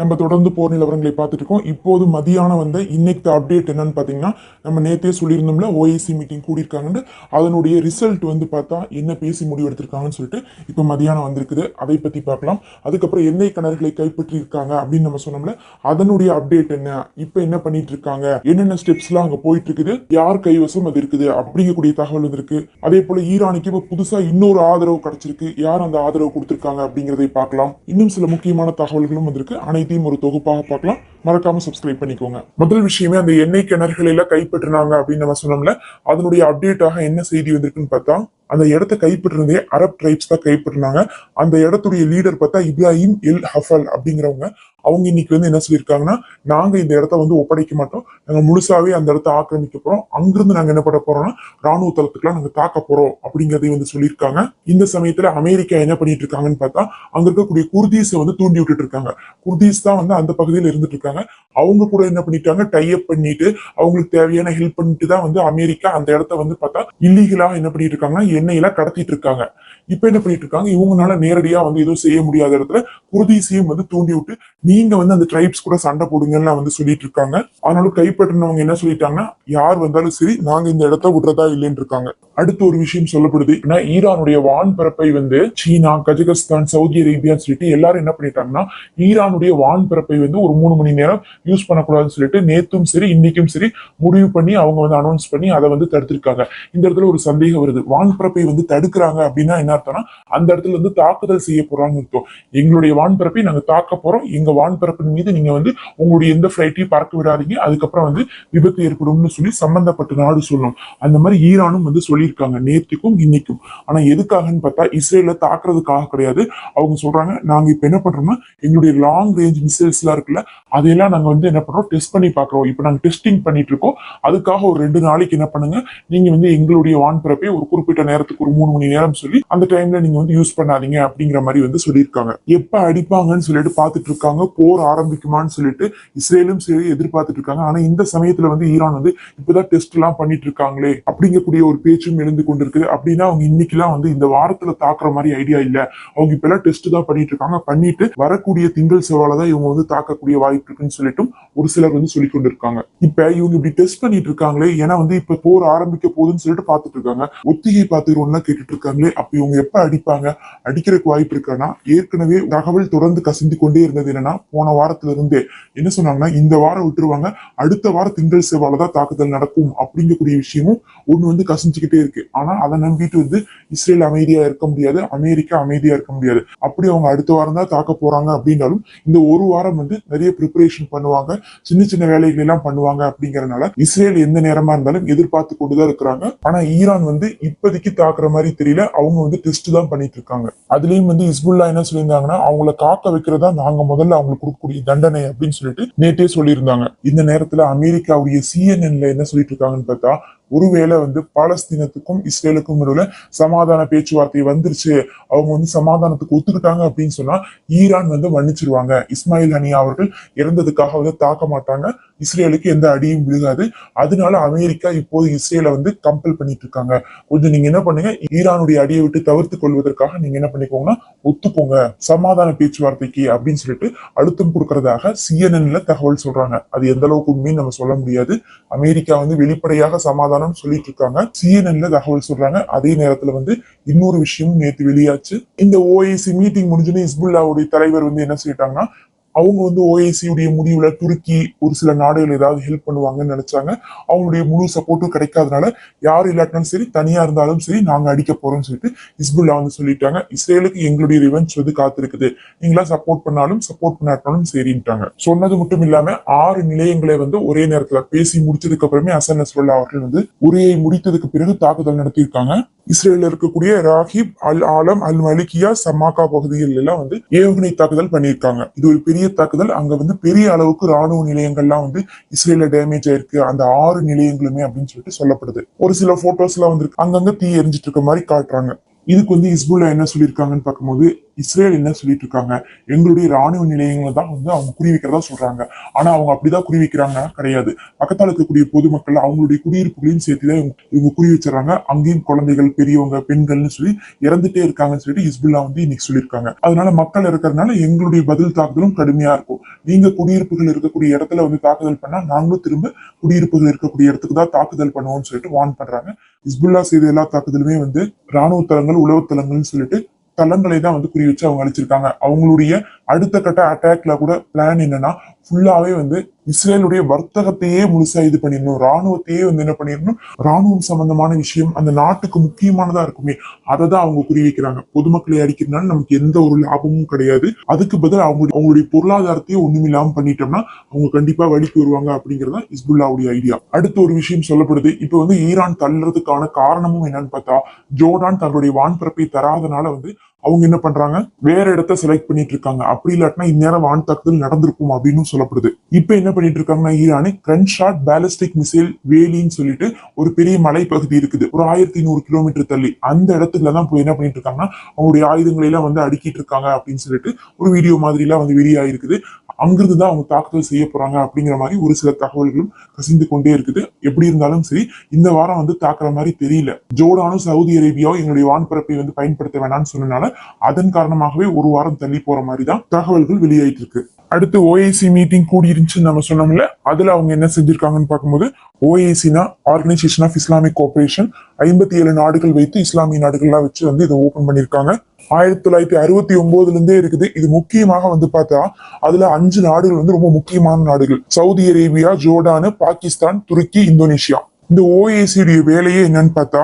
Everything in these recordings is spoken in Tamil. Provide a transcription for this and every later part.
நம்ம தொடர்ந்து போர் நிலவரங்களை பார்த்துட்டு இருக்கோம். இப்போது மதியானம் வந்த இன்னைக்கு அப்டேட் என்னன்னு பார்த்தீங்கன்னா நம்ம நேத்தே சொல்லியிருந்தோம்ல ஓஏசி மீட்டிங் கூடியிருக்காங்கன்னு அதனுடைய ரிசல்ட் வந்து பார்த்தா என்ன பேசி முடிவு எடுத்திருக்காங்கன்னு சொல்லிட்டு இப்போ மதியானம் வந்திருக்குது. அதை பற்றி பார்க்கலாம். அதுக்கப்புறம் எண்ணெய் கிணறுகளை கைப்பற்றியிருக்காங்க அப்படின்னு நம்ம சொன்னோம்ல அதனுடைய அப்டேட் என்ன? இப்போ என்ன பண்ணிட்டு இருக்காங்க என்னென்ன ஸ்டெப்ஸ்லாம் அங்கே போயிட்டு இருக்குது யார் கைவசம் அது இருக்குது? அப்படிங்கக்கூடிய தகவல் வந்திருக்கு. அதே போல ஈரானுக்கு இப்போ புதுசாக இன்னொரு ஆதரவு கிடைச்சிருக்கு. யார் அந்த ஆதரவு கொடுத்துருக்காங்க அப்படிங்கிறதை பார்க்கலாம். இன்னும் சில முக்கியமான தகவல்களும் வந்திருக்கு. அனைத்தையும் ஒரு தொகுப்பாக பார்க்கலாம். மறக்காம சப்ஸ்கிரைப் பண்ணிக்கோங்க. முதல் விஷயமே அந்த எண்ணெய் கிணறுகளில எல்லாம் கைப்பற்றினாங்க அப்படின்னு நம்ம சொன்னோம்ல அதனுடைய அப்டேட்டாக என்ன செய்தி வந்திருக்குன்னு பார்த்தா அந்த இடத்த கைப்பற்றினதே அரப் ட்ரைப்ஸ் தான் கைப்பற்றினாங்க. அந்த இடத்துடைய லீடர் பார்த்தா இப்ராஹிம் எல் ஹஃபல் அப்படிங்கிறவங்க. அவங்க இன்னைக்கு வந்து என்ன சொல்லியிருக்காங்கன்னா நாங்க இந்த இடத்த வந்து ஒப்படைக்க மாட்டோம். நாங்க முழுசாவே அந்த இடத்த ஆக்கிரமிக்க போறோம். அங்கிருந்து நாங்க என்ன பண்ண போறோம்னா ராணுவ தளத்துக்குலாம் நாங்க தாக்க போறோம் அப்படிங்கறதை வந்து சொல்லியிருக்காங்க. இந்த சமயத்துல அமெரிக்கா என்ன பண்ணிட்டு இருக்காங்கன்னு பார்த்தா அங்க இருக்கக்கூடிய குர்தீஸை வந்து தூண்டி விட்டுட்டு இருக்காங்க. குர்தீஸ் தான் வந்து அந்த பகுதியில் இருந்துட்டு இருக்காங்க. அவங்க கூட என்ன பண்ணிட்டாங்க டைப் பண்ணிட்டு அவங்களுக்கு தேவையான ஹெல்ப் பண்ணிட்டு தான் வந்து அமெரிக்கா அந்த இடத்த வந்து பார்த்தா இல்லீகலா என்ன பண்ணிட்டு இருக்காங்கன்னா எண்ணெயெல்லாம் கடத்திட்டு இருக்காங்க இப்ப என்ன பண்ணிட்டு இருக்காங்க இவங்கனால நேரடியா வந்து எதுவும் செய்ய முடியாத இடத்துல குருதீசியும் வந்து தூண்டி விட்டு நீங்க வந்து அந்த ட்ரைப்ஸ் கூட சண்டை போடுங்கன்னு வந்து சொல்லிட்டு இருக்காங்க அதனால கைப்பற்றினவங்க என்ன சொல்லிட்டாங்கன்னா யார் வந்தாலும் சரி நாங்க இந்த இடத்த விடுறதா இல்லைன்னு இருக்காங்க. அடுத்து ஒரு விஷயம் சொல்லப்படுது. ஏன்னா ஈரானுடைய வான்பரப்பை வந்து சீனா கஜகஸ்தான் சவுதி அரேபியான்னு சொல்லிட்டு எல்லாரும் என்ன பண்ணிட்டாங்கன்னா ஈரானுடைய வான் பரப்பை வந்து ஒரு மூணு மணி நேரம் யூஸ் பண்ணக்கூடாதுன்னு சொல்லிட்டு நேத்தும் சரி இன்னைக்கும் சரி முடிவு பண்ணி அவங்க வந்து அனௌன்ஸ் பண்ணி அதை வந்து தடுத்திருக்காங்க. இந்த இடத்துல ஒரு சந்தேகம் வருது. வான் வான்பரப்பை வந்து தடுக்கிறாங்க அப்படின்னா என்ன அர்த்தம்னா அந்த இடத்துல வந்து தாக்குதல் செய்ய போறாங்கன்னு அர்த்தம். எங்களுடைய வான்பரப்பை நாங்க தாக்க போறோம். எங்க வான்பரப்பின் மீது நீங்க வந்து உங்களுடைய எந்த ஃபிளைட்டையும் பறக்க விடாதீங்க. அதுக்கப்புறம் வந்து விபத்து ஏற்படும்னு சொல்லி சம்பந்தப்பட்ட நாடு சொல்லணும். அந்த மாதிரி ஈரானும் வந்து சொல்லியிருக்காங்க நேற்றுக்கும் இன்னைக்கும். ஆனா எதுக்காகன்னு பார்த்தா இஸ்ரேல தாக்குறதுக்காக கிடையாது. அவங்க சொல்றாங்க நாங்க இப்ப என்ன பண்றோம்னா எங்களுடைய லாங் ரேஞ்ச் மிசைல்ஸ் எல்லாம் இருக்குல்ல அதையெல்லாம் நாங்க வந்து என்ன பண்றோம் டெஸ்ட் பண்ணி பாக்குறோம் இப்ப நாங்க டெஸ்டிங் பண்ணிட்டு இருக்கோம். அதுக்காக ஒரு ரெண்டு நாளைக்கு என்ன பண்ணுங்க நீங்க வந்து எங்களுடைய வான்பரப்பை ஒரு குறிப்பிட்ட நேரம் நேரத்துக்கு ஒரு மூணு மணி நேரம் சொல்லி அந்த டைம்ல நீங்க வந்து யூஸ் பண்ணாதீங்க அப்படிங்கிற மாதிரி வந்து சொல்லியிருக்காங்க. எப்ப அடிப்பாங்கன்னு சொல்லிட்டு பார்த்துட்டு இருக்காங்க போர் ஆரம்பிக்குமான்னு சொல்லிட்டு இஸ்ரேலும் சரி எதிர்பார்த்துட்டு இருக்காங்க ஆனா இந்த சமயத்துல வந்து ஈரான் வந்து இப்பதான் டெஸ்ட் எல்லாம் பண்ணிட்டு இருக்காங்களே அப்படிங்கக்கூடிய ஒரு பேச்சும் எழுந்து கொண்டிருக்கு. அப்படின்னா அவங்க இன்னைக்கு எல்லாம் வந்து இந்த வாரத்துல தாக்குற மாதிரி ஐடியா இல்ல. அவங்க இப்ப எல்லாம் டெஸ்ட் தான் பண்ணிட்டு இருக்காங்க பண்ணிட்டு வரக்கூடிய திங்கள் செவ்வால தான் இவங்க வந்து தாக்கக்கூடிய வாய்ப்பு இருக்குன்னு சொல்லிட்டும் ஒரு சிலர் வந்து சொல்லி கொண்டிருக்காங்க. இப்ப இவங்க இப்படி டெஸ்ட் பண்ணிட்டு இருக்காங்களே ஏன்னா வந்து இப்ப போர் ஆரம்பிக்க போகுதுன்னு சொல்லிட்டு பார்த்துட்டு இருக்காங்க ஒத்திகை பார்த்துக்கிறோம்லாம் கேட்டுட்டு இருக்காங்களே அப்ப இவங்க எப்ப அடிப்பாங்க? அடிக்கிறதுக்கு வாய்ப்பு இருக்கானா? ஏற்கனவே தகவல் தொடர்ந்து கசிந்து கொண்டே இருந்தது என்னன்னா போன வாரத்துல இருந்தே என்ன சொன்னாங்கன்னா இந்த வாரம் விட்டுருவாங்க அடுத்த வாரம் திங்கள் செவ்வால தான் தாக்குதல் நடக்கும் அப்படிங்கக்கூடிய விஷயமும் ஒண்ணு வந்து கசிஞ்சுக்கிட்டே இருக்கு. ஆனா அதை நம்பிட்டு வந்து இஸ்ரேல் அமைதியா இருக்க முடியாது அமெரிக்கா அமைதியா இருக்க முடியாது. அப்படி அவங்க அடுத்த வாரம் தான் தாக்க போறாங்க அப்படின்னாலும் இந்த ஒரு வாரம் வந்து நிறைய ப்ரிப்பரேஷன் பண்ணுவாங்க சின்ன சின்ன வேலைகள் எல்லாம் பண்ணுவாங்க அப்படிங்கறதுனால இஸ்ரேல் எந்த நேரமா இருந்தாலும் எதிர்பார்த்து கொண்டுதான் இருக்கிறாங்க. ஆனா ஈரான் வந்து இப்போதைக்கு தாக்குற மாதிரி தெரியல. அவங்க வந்து டெஸ்ட் தான் பண்ணிட்டு இருக்காங்க. அதுலயும் வந்து இஸ்புல்லா என்ன சொல்லியிருந்தாங்கன்னா அவங்கள காக்க வைக்கிறதா நாங்க முதல்ல அவங்களுக்கு கொடுக்கக்கூடிய தண்டனை அப்படின்னு சொல்லிட்டு நேற்றே சொல்லியிருந்தாங்க. இந்த நேரத்துல அமெரிக்காவுடைய சிஎன்என்ல என்ன சொல்லிட்டு இருக்காங்கன்னு பார்த்தா ஒருவேளை வந்து பாலஸ்தீனத்துக்கும் இஸ்ரேலுக்கும் நடுவுல சமாதான பேச்சுவார்த்தை வந்துருச்சு. அவங்க வந்து சமாதானத்துக்கு ஒத்துக்கிட்டாங்க அப்படின்னு சொன்னா ஈரான் வந்து மன்னிச்சிருவாங்க. இஸ்மாயில் ஹனியா அவர்கள் இறந்ததுக்காக வந்து தாக்க மாட்டாங்க. இஸ்ரேலுக்கு எந்த அடியும் விழுகாது. அதனால அமெரிக்கா இப்போது இஸ்ரேலை வந்து கம்பல் பண்ணிட்டு இருக்காங்க கொஞ்சம் நீங்க என்ன பண்ணுங்க ஈரானுடைய அடியை விட்டு தவிர்த்து கொள்வதற்காக நீங்க என்ன பண்ணிக்கோங்கன்னா ஒத்துக்கோங்க. சமாதான பேச்சுவார்த்தைக்கு அப்படின்னு சொல்லிட்டு அழுத்தம் கொடுக்கறதாக சிஎன்என்ல தகவல் சொல்றாங்க. அது எந்த அளவுக்கு உண்மைன்னு நம்ம சொல்ல முடியாது. அமெரிக்கா வந்து வெளிப்படையாக சமாதானம் சொல்லிட்டு இருக்காங்க சிஎன்என்ல தகவல் சொல்றாங்க. அதே நேரத்துல வந்து இன்னொரு விஷயமும் நேற்று வெளியாச்சு. இந்த ஓஐசி மீட்டிங் முடிஞ்சுன்னு இஸ்புல்லாவுடைய தலைவர் வந்து என்ன சொல்லிட்டாங்கன்னா அவங்க வந்து OIC உடைய முடிவுல துருக்கி ஒரு சில நாடுகள் ஏதாவது ஹெல்ப் பண்ணுவாங்கன்னு நினைச்சாங்க. அவங்களுடைய முழு சப்போர்ட்டும் கிடைக்காதனால யார் இல்லாட்டினாலும் சரி தனியா இருந்தாலும் சரி நாங்க அடிக்க போறோம்னு சொல்லிட்டு இஸ்புல்லா வந்து சொல்லிட்டாங்க. இஸ்ரேலுக்கு எங்களுடைய ரிவெஞ்ச் வந்து காத்திருக்குது. நீங்களா சப்போர்ட் பண்ணாலும் சப்போர்ட் பண்ணாட்டாலும் சரின்ட்டாங்க. சொன்னது மட்டும் இல்லாம ஆறு நிலையங்களை வந்து ஒரே நேரத்துல பேசி முடிச்சதுக்கு அப்புறமே அசன் நஸ்ருல்லா அவர்கள் வந்து உரையை முடித்ததுக்கு பிறகு தாக்குதல் நடத்தியிருக்காங்க. இஸ்ரேல இருக்கக்கூடிய ராஹிப் அல் ஆலம் அல் மலிகியா சமாக்கா பகுதிகள் எல்லாம் வந்து ஏவுகணை தாக்குதல் பண்ணியிருக்காங்க. இது ஒரு பெரிய தாக்குதல் அங்க வந்து பெரிய அளவுக்கு ராணுவ நிலையங்கள்லாம் வந்து இஸ்ரேல டேமேஜ் ஆயிருக்கு. அந்த ஆறு நிலையங்களுமே அப்படின்னு சொல்லிட்டு சொல்லப்படுது. ஒரு சில போட்டோஸ் எல்லாம் வந்து அங்கங்க தீ எரிஞ்சிட்டு இருக்க மாதிரி காட்டுறாங்க. இதுக்கு வந்து இஸ்புல்லா என்ன சொல்லியிருக்காங்கன்னு பார்க்கும்போது இஸ்ரேல் என்ன சொல்லிட்டு இருக்காங்க? எங்களுடைய ராணுவ நிலையங்களை தான் வந்து அவங்க குறி வைக்கிறதா சொல்றாங்க. ஆனா அவங்க அப்படிதான் குறி வைக்கிறாங்க கிடையாது. பக்கத்தால் இருக்கக்கூடிய பொதுமக்கள் அவங்களுடைய குடியிருப்புகளையும் சேர்த்துதான் இவங்க குறி வச்சிடறாங்க அங்கேயும் குழந்தைகள் பெரியவங்க பெண்கள்னு சொல்லி இறந்துட்டே இருக்காங்கன்னு சொல்லிட்டு ஹிஸ்புல்லா வந்து இன்னைக்கு சொல்லியிருக்காங்க. அதனால மக்கள் இருக்கிறதுனால எங்களுடைய பதில் தாக்குதலும் கடுமையா இருக்கும். நீங்க குடியிருப்புகள் இருக்கக்கூடிய இடத்துல வந்து தாக்குதல் பண்ணா நாங்களும் திரும்ப குடியிருப்புகள் இருக்கக்கூடிய இடத்துக்கு தான் தாக்குதல் பண்ணுவோம்னு சொல்லிட்டு வான் பண்றாங்க. ஹிஸ்புல்லா செய்த எல்லா தாக்குதலுமே வந்து ராணுவ தளங்கள் உளவு தளங்கள்னு சொல்லிட்டு தளங்களை தான் வந்து குறி வச்சு அவங்க அழிச்சிருக்காங்க. அவங்களுடைய அடுத்த கட்ட அட்டாக்ல கூட பிளான் என்னன்னா ஃபுல்லாவே வந்து இஸ்ரேலுடைய வர்த்தகத்தையே முழுசா இது பண்ணிடணும். ராணுவத்தையே வந்து என்ன பண்ணிடணும்? ராணுவம் சம்பந்தமான விஷயம் அந்த நாட்டுக்கு முக்கியமானதா இருக்குமே அதை தான் அவங்க குறி வைக்கிறாங்க. பொதுமக்களை அடிக்கிறதுனால நமக்கு எந்த ஒரு லாபமும் கிடையாது. அதுக்கு பதில் அவங்க அவங்களுடைய பொருளாதாரத்தையே ஒண்ணுமில்லாம பண்ணிட்டோம்னா அவங்க கண்டிப்பா வழிக்கு வருவாங்க அப்படிங்கறது இஸ்புல்லாவுடைய ஐடியா அடுத்த ஒரு விஷயம் சொல்லப்படுது. இப்ப வந்து ஈரான் தள்ளுறதுக்கான காரணமும் என்னன்னு பார்த்தா ஜோர்டான் தங்களுடைய வான்பரப்பை தராதனால வந்து அவங்க என்ன பண்றாங்க? வேற இடத்த செலக்ட் பண்ணிட்டு இருக்காங்க. அப்படி இல்லாட்டினா இந்நேரம் வான் தாக்குதல் நடந்திருக்கும் அப்படின்னு சொல்லப்படுது. இப்ப என்ன பண்ணிட்டு இருக்காங்கன்னா ஈரானு கிரன்ஷாட் பேலிஸ்டிக் மிசைல் வேலின்னு சொல்லிட்டு ஒரு பெரிய மலைப்பகுதி இருக்குது. ஒரு ஆயிரத்தி நூறு கிலோமீட்டர் தள்ளி. அந்த இடத்துல தான் போய் என்ன பண்ணிட்டு இருக்காங்கன்னா அவங்களுடைய ஆயுதங்களை எல்லாம் வந்து அடுக்கிட்டு இருக்காங்க அப்படின்னு சொல்லிட்டு ஒரு வீடியோ மாதிரி எல்லாம் வந்து வெளியாயிருக்குது அங்கிருந்து தான் அவங்க தாக்குதல் செய்ய போறாங்க அப்படிங்கிற மாதிரி ஒரு சில தகவல்களும் கசிந்து கொண்டே இருக்குது. எப்படி இருந்தாலும் சரி இந்த வாரம் வந்து தாக்குற மாதிரி தெரியல. ஜோர்டானும் சவுதி அரேபியாவும் எங்களுடைய வான்பரப்பை வந்து பயன்படுத்த வேணாம்னு சொன்னனால அதன் காரணமாகவே ஒரு வாரம் தள்ளி போற மாதிரி தான் தகவல்கள் வெளியாயிட்டு இருக்கு. அடுத்து ஓஏசி மீட்டிங் கூடிருந்துச்சுன்னு நம்ம சொன்னோம்ல அதுல அவங்க என்ன செஞ்சிருக்காங்கன்னு பார்க்கும்போது ஓஏசினா ஆர்கனைசேஷன் ஆஃப் இஸ்லாமிக் கோஆபரேஷன் ஐம்பத்தி ஏழு நாடுகள் வைத்து இஸ்லாமிய நாடுகள்லாம் வச்சு வந்து இதை ஓபன் பண்ணியிருக்காங்க. ஆயிரத்தி தொள்ளாயிரத்தி அறுபத்தி ஒன்பதுல இருந்தே இருக்குது. இது முக்கியமாக வந்து பார்த்தா அதுல அஞ்சு நாடுகள் வந்து ரொம்ப முக்கியமான நாடுகள். சவுதி அரேபியா ஜோர்டானு பாகிஸ்தான் துருக்கி இந்தோனேஷியா. இந்த ஓஏசியுடைய வேலையே என்னன்னு பார்த்தா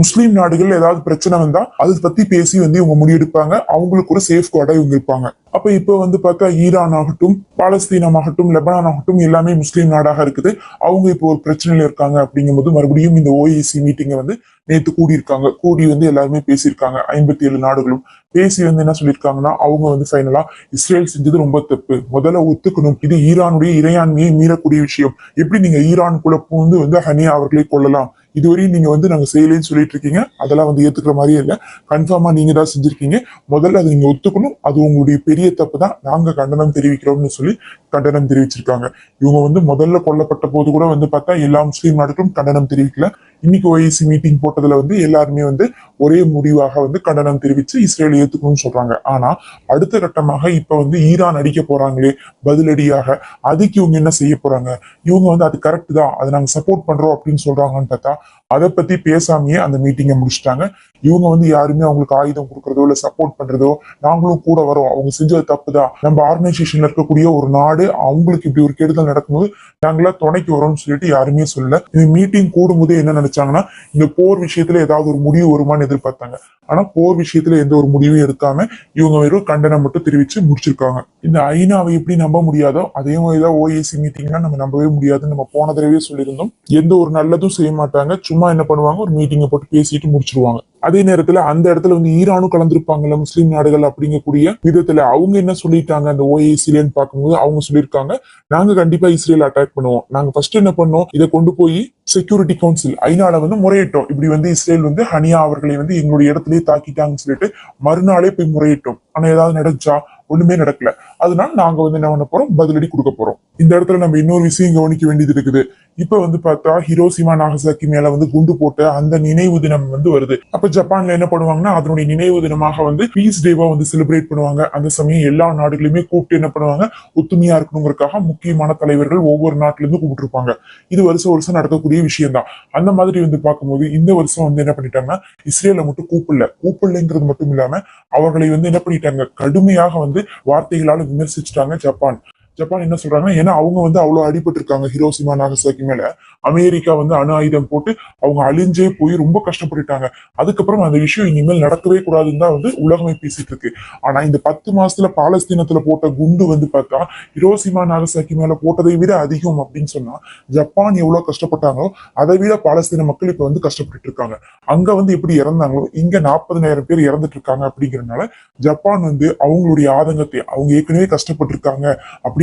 முஸ்லீம் நாடுகள் ஏதாவது பிரச்சனை வந்தா அதை பத்தி பேசி வந்து இவங்க முடிவெடுப்பாங்க. அவங்களுக்கு ஒரு சேஃப் கார்டா இவங்க இருப்பாங்க. அப்ப இப்ப வந்து பார்த்தா ஈரான் ஆகட்டும் பாலஸ்தீனம் ஆகட்டும் லெபனான் ஆகட்டும் எல்லாமே முஸ்லீம் நாடாக இருக்குது. அவங்க இப்போ ஒரு பிரச்சனையில இருக்காங்க அப்படிங்கும்போது மறுபடியும் இந்த ஓஏசி மீட்டிங்கை வந்து நேற்று கூடியிருக்காங்க. கூடி வந்து எல்லாருமே பேசியிருக்காங்க. ஐம்பத்தி ஏழு நாடுகளும் பேசி வந்து என்ன சொல்லியிருக்காங்கன்னா அவங்க வந்து ஃபைனலா இஸ்ரேல் செஞ்சது ரொம்ப தப்பு. முதல்ல ஒத்துக்கணும். இது ஈரானுடைய இறையாண்மையை மீறக்கூடிய விஷயம். எப்படி நீங்க ஈரானுக்குள்ள பூந்து வந்து ஹனியா அவர்களை கொள்ளலாம் இதுவரையும் நீங்க வந்து நாங்க செய்யலைன்னு சொல்லிட்டு இருக்கீங்க. அதெல்லாம் வந்து ஏத்துக்கிற மாதிரியே இல்லை. கன்ஃபார்மா நீங்க தான் செஞ்சிருக்கீங்க. முதல்ல அதை நீங்க ஒத்துக்கணும். அது உங்களுடைய பெரிய தப்பு தான். நாங்க கண்டனம் தெரிவிக்கிறோம்னு சொல்லி கண்டனம் தெரிவிச்சிருக்காங்க. இவங்க வந்து முதல்ல கொல்லப்பட்ட போது கூட வந்து பார்த்தா எல்லா முஸ்லீம் நாடுகளும் கண்டனம் தெரிவிக்கல. இன்னைக்கு ஓஐசி மீட்டிங் போட்டதுல வந்து எல்லாருமே வந்து ஒரே முடிவாக வந்து கண்டனம் தெரிவிச்சு இஸ்ரேல் ஏத்துக்கணும்னு சொல்றாங்க. ஆனா அடுத்த கட்டமாக இப்ப வந்து ஈரான் அடிக்க போறாங்களே பதிலடியாக அதுக்கு இவங்க என்ன செய்ய போறாங்க? இவங்க வந்து அது கரெக்ட் தான் அதை நாங்க சப்போர்ட் பண்றோம் அப்படின்னு சொல்றாங்கன்னு பார்த்தா அதை பத்தி பேசாமையே அந்த மீட்டிங்கை முடிச்சிட்டாங்க. இவங்க வந்து யாருமே அவங்களுக்கு ஆயுதம் கொடுக்கறதோ இல்ல சப்போர்ட் பண்றதோ நாங்களும் கூட வரோம். அவங்க செஞ்சது தப்பு தான். நம்ம ஆர்கனைசேஷன்ல இருக்கக்கூடிய ஒரு நாடு அவங்களுக்கு இப்படி ஒரு கெடுதல் நடக்கும்போது நாங்களா துணைக்கு வரோம்னு சொல்லிட்டு யாருமே சொல்லல. இந்த மீட்டிங் கூடும்போது என்ன நினைச்சாங்கன்னா இந்த போர் விஷயத்துல ஏதாவது ஒரு முடிவு வருமான்னு எதிர்பார்த்தாங்க. ஆனா போர் விஷயத்துல எந்த ஒரு முடிவும் எடுக்காம இவங்க வெறும் கண்டனம் மட்டும் தெரிவிச்சு முடிச்சிருக்காங்க. இந்த ஐநாவை எப்படி நம்ப முடியாதோ அதே மாதிரிதான் ஓஏசி மீட்டிங்னா நம்ம நம்பவே முடியாதுன்னு நம்ம போன தடவையே சொல்லியிருந்தோம். எந்த ஒரு நல்லதும் செய்ய மாட்டாங்க. சும்மா என்ன பண்ணுவாங்க? ஒரு மீட்டிங்கை போட்டு பேசிட்டு முடிச்சிருவாங்க. அதே நேரத்துல அந்த இடத்துல வந்து ஈரானும் கலந்துருப்பாங்கல்ல முஸ்லீம் நாடுகள் அப்படிங்கக்கூடிய விதத்துல அவங்க என்ன சொல்லிட்டாங்க? அந்த ஓஏசிலன்னு பார்க்கும்போது அவங்க சொல்லியிருக்காங்க நாங்க கண்டிப்பா இஸ்ரேல் அட்டாக் பண்ணுவோம். நாங்க ஃபர்ஸ்ட் என்ன பண்ணோம்? இதை கொண்டு போய் செக்யூரிட்டி கவுன்சில் ஐநால வந்து முறையிட்டோம். இப்படி வந்து இஸ்ரேல் வந்து ஹனியா அவர்களை வந்து எங்களுடைய இடத்துலயே தாக்கிட்டாங்கன்னு சொல்லிட்டு மறுநாளே போய் முறையிட்டோம். ஆனா ஏதாவது நடந்துச்சா? ஒண்ணுமே நடக்கல. அதனால நாங்க வந்து என்ன பண்ண போறோம்? பதிலடி கொடுக்க போறோம். இந்த இடத்துல நம்ம இன்னொரு விஷயம் கவனிக்க வேண்டியது இருக்குது. இப்ப வந்து பார்த்தா ஹிரோசிமா நாகசாக்கி மேல வந்து குண்டு போட்ட அந்த நினைவு தினம் வந்து வருது. அப்ப ஜப்பான்ல என்ன பண்ணுவாங்கன்னா அதனுடைய நினைவு தினமாக வந்து பீஸ் டேவா வந்து செலிப்ரேட் பண்ணுவாங்க. அந்த சமயம் எல்லா நாடுகளையுமே கூப்பிட்டு என்ன பண்ணுவாங்க? ஒத்துமையா இருக்கணுங்கிறதுக்காக முக்கியமான தலைவர்கள் ஒவ்வொரு நாட்டுல இருந்து கூப்பிட்டுருப்பாங்க. இது வருஷம் வருஷம் நடக்கக்கூடிய விஷயம் தான் அந்த மாதிரி வந்து பார்க்கும்போது இந்த வருஷம் வந்து என்ன பண்ணிட்டாங்கன்னா இஸ்ரேல மட்டும் கூப்பிடல. கூப்பிடலைங்கிறது மட்டும் இல்லாம அவர்களை வந்து என்ன பண்ணிட்டாங்க? கடுமையாக வந்து வார்த்தைகளால விமர்சிச்சுட்டாங்க ஜப்பான் ஜப்பான் என்ன சொல்றாங்கன்னா ஏன்னா அவங்க வந்து அவ்வளவு அடிபட்டு இருக்காங்க ஹிரோசிமா நாகசாக்கி மேல. அமெரிக்கா வந்து அணு ஆயுதம் போட்டு அவங்க அழிஞ்சே போய் ரொம்ப கஷ்டப்பட்டுட்டாங்க. அதுக்கப்புறம் அந்த விஷயம் இனிமேல் நடக்கவே கூடாதுன்னு தான் வந்து உலகமே பேசிட்டு இருக்கு. ஆனா இந்த பத்து மாசத்துல பாலஸ்தீனத்துல போட்ட குண்டு வந்து பார்த்தா ஹிரோசிமா நாகசாக்கி மேல போட்டதை விட அதிகம் அப்படின்னு சொன்னா ஜப்பான் எவ்வளவு கஷ்டப்பட்டாங்களோ அதை விட பாலஸ்தீன மக்கள் இப்ப வந்து கஷ்டப்பட்டு இருக்காங்க. அங்க வந்து எப்படி இறந்தாங்களோ இங்க நாற்பதனாயிரம் பேர் இறந்துட்டு இருக்காங்க அப்படிங்கறதுனால ஜப்பான் வந்து அவங்களுடைய ஆதங்கத்தை அவங்க ஏற்கனவே கஷ்டப்பட்டிருக்காங்க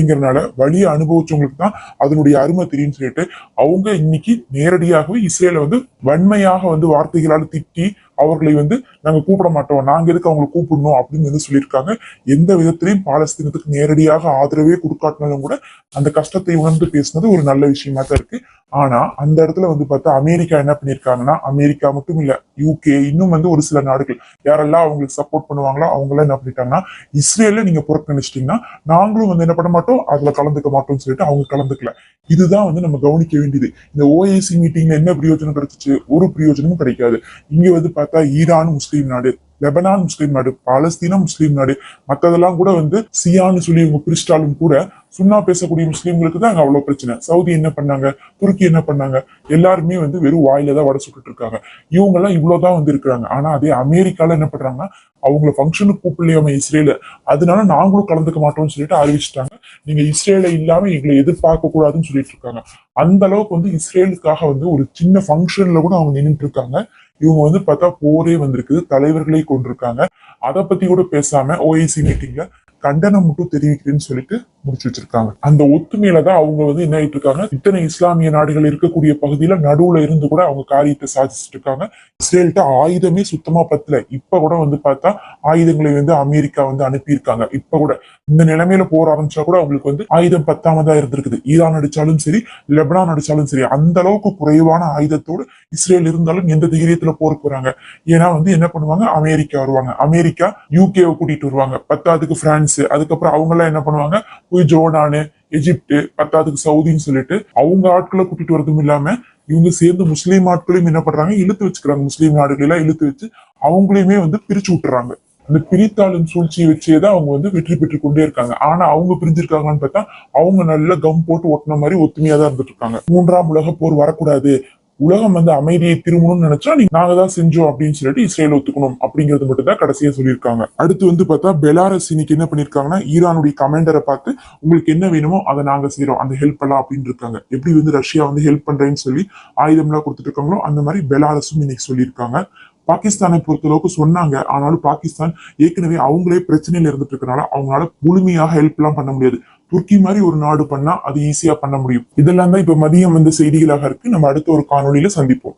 அப்படிங்கிறனால வழியை அனுபவிச்சவங்களுக்கு தான் அதனுடைய அருமை தெரியும்னு சொல்லிட்டு அவங்க இன்னைக்கு நேரடியாகவே இஸ்ரேலை வந்து வன்மையாக வந்து வார்த்தைகளால் திட்டி அவர்களை வந்து நாங்க கூப்பிட மாட்டோம். நாங்க எதுக்கு அவங்களை கூப்பிடணும் அப்படின்னு வந்து சொல்லியிருக்காங்க. எந்த விதத்திலையும் பாலஸ்தீனத்துக்கு நேரடியாக ஆதரவே கொடுக்காட்டினாலும் கூட அந்த கஷ்டத்தை உணர்ந்து பேசுனது ஒரு நல்ல விஷயமா தான் இருக்கு. ஆனா அந்த இடத்துல வந்து பார்த்தா அமெரிக்கா என்ன பண்ணிருக்காங்கன்னா அமெரிக்கா மட்டும் இல்ல யூகே இன்னும் வந்து ஒரு சில நாடுகள் யாரெல்லாம் அவங்களுக்கு சப்போர்ட் பண்ணுவாங்களோ அவங்களாம் என்ன பண்ணிட்டாங்கன்னா இஸ்ரேல நீங்க புறக்கணிச்சிட்டீங்கன்னா நாங்களும் வந்து என்ன பண்ண மாட்டோம் அதுல கலந்துக்க மாட்டோம்னு சொல்லிட்டு அவங்க கலந்துக்கல. இதுதான் வந்து நம்ம கவனிக்க வேண்டியது. இந்த ஓஏசி மீட்டிங்ல என்ன பிரயோஜனம் கிடைச்சிச்சு? ஒரு பிரயோஜனமும் கிடைக்காது. இங்க வந்து பார்த்தா ஈரான் முஸ்லீம் நாடு லெபனான் முஸ்லீம் நாடு பாலஸ்தீனம் முஸ்லீம் நாடு மத்ததெல்லாம் கூட வந்து சியான்னு சொல்லி இவங்க பிரிச்சிட்டாலும் கூட சுண்ணா பேசக்கூடிய முஸ்லீம்களுக்கு தான் அங்கே அவ்வளோ பிரச்சனை. சவுதி என்ன பண்ணாங்க? துருக்கி என்ன பண்ணாங்க? எல்லாருமே வந்து வெறும் வாயில தான் வட சுட்டுட்டு இருக்காங்க. இவங்கெல்லாம் இவ்வளோதான் வந்து இருக்கிறாங்க. ஆனா அதே அமெரிக்கால என்ன பண்றாங்கன்னா அவங்கள ஃபங்க்ஷனுக்கு கூப்பிடலையாம இஸ்ரேல. அதனால நாங்களும் கலந்துக்க மாட்டோம்னு சொல்லிட்டு அறிவிச்சிட்டாங்க. நீங்க இஸ்ரேல இல்லாம எங்களை எதிர்பார்க்க கூடாதுன்னு சொல்லிட்டு இருக்காங்க. அந்த அளவுக்கு வந்து இஸ்ரேலுக்காக வந்து ஒரு சின்ன ஃபங்க்ஷன்ல கூட அவங்க நின்றுட்டு இருக்காங்க. இவங்க வந்து பார்த்தா போரே வந்திருக்குது தலைவர்களே கொண்டிருக்காங்க. அதை பத்தி கூட பேசாம ஓஐசி மீட்டிங்ல கண்டனம் மட்டும் தெரிவிக்கிறேன்னு சொல்லிட்டு முடிச்சு வச்சிருக்காங்க. அந்த ஒத்துமையில தான் அவங்க வந்து என்ன ஆயிட்டு இருக்காங்க? இத்தனை இஸ்லாமிய நாடுகள் இருக்கக்கூடிய பகுதியில நடுவுல இருந்து கூட அவங்க காரியத்தை சாதிச்சுட்டு இருக்காங்க. இஸ்ரேல்கிட்ட ஆயுதமே சுத்தமா பத்தல. இப்ப கூட வந்து பார்த்தா ஆயுதங்களை வந்து அமெரிக்கா வந்து அனுப்பியிருக்காங்க. இப்ப கூட இந்த நிலைமையில போர் ஆரம்பிச்சா கூட அவங்களுக்கு வந்து ஆயுதம் பத்தாமதா இருந்திருக்குது. ஈரான் அடிச்சாலும் சரி லெபனான் அடிச்சாலும் சரி அந்த அளவுக்கு குறைவான ஆயுதத்தோடு இஸ்ரேல் இருந்தாலும் எந்த தைரியத்துல போருக்கு வராங்க ஏன்னா வந்து என்ன பண்ணுவாங்க? அமெரிக்கா வருவாங்க. அமெரிக்கா யூகேவை கூட்டிட்டு வருவாங்க. பத்தாவதுக்கு பிரான்ஸ் அதுக்கப்புறம் அவங்க எல்லாம் என்ன பண்ணுவாங்க? போய் ஜோர்டானு எஜிப்டு பத்தாவதுக்கு சவுதின்னு சொல்லிட்டு அவங்க ஆட்களை கூட்டிட்டு வரதும் இல்லாம இவங்க சேர்ந்து முஸ்லீம் ஆட்களையும் என்ன பண்றாங்க? இழுத்து வச்சுக்கிறாங்க. முஸ்லீம் நாடுகளெல்லாம் இழுத்து வச்சு அவங்களையுமே வந்து பிரிச்சு விட்டுறாங்க. அந்த பிரித்தாளும் சூழ்ச்சியை வச்சே தான் அவங்க வந்து வெற்றி பெற்று கொண்டே இருக்காங்க. ஆனா அவங்க பிரிஞ்சிருக்காங்கன்னு பார்த்தா அவங்க நல்ல கம் போட்டு ஒட்டின மாதிரி ஒத்துமையா தான் இருந்துட்டு இருக்காங்க. மூன்றாம் உலக போர் வரக்கூடாது. உலகம் வந்து அமைதியை திரும்பணும்னு நினைச்சா நீங்க நாங்க தான் செஞ்சோம் அப்படின்னு சொல்லிட்டு இஸ்ரேல் ஒத்துக்கணும் அப்படிங்கிறது மட்டும் தான் கடைசியா சொல்லியிருக்காங்க. அடுத்து வந்து பார்த்தா பெலாரஸ் இன்னைக்கு என்ன பண்ணிருக்காங்கன்னா ஈரானுடைய கமாண்டரை பார்த்து உங்களுக்கு என்ன வேணுமோ அதை நாங்க செய்யறோம் அந்த ஹெல்ப் எல்லாம் அப்படின்னு இருக்காங்க. எப்படி வந்து ரஷ்யா வந்து ஹெல்ப் பண்றேன்னு சொல்லி ஆயுதம் எல்லாம் கொடுத்துட்டு இருக்காங்களோ அந்த மாதிரி பெலாரஸும் இன்னைக்கு சொல்லியிருக்காங்க. பாகிஸ்தானை பொறுத்தளவுக்கு சொன்னாங்க. ஆனாலும் பாகிஸ்தான் ஏற்கனவே அவங்களே பிரச்சனையில இருந்துட்டு இருக்கனால அவங்களால முழுமையாக ஹெல்ப் எல்லாம் பண்ண முடியாது. துருக்கி மாதிரி ஒரு நாடு பண்ணா அது ஈஸியா பண்ண முடியும். இதெல்லாம் தான் இப்ப மதியம் வந்த செய்திகளாக இருக்கு. நம்ம அடுத்த ஒரு காணொளியில சந்திப்போம்.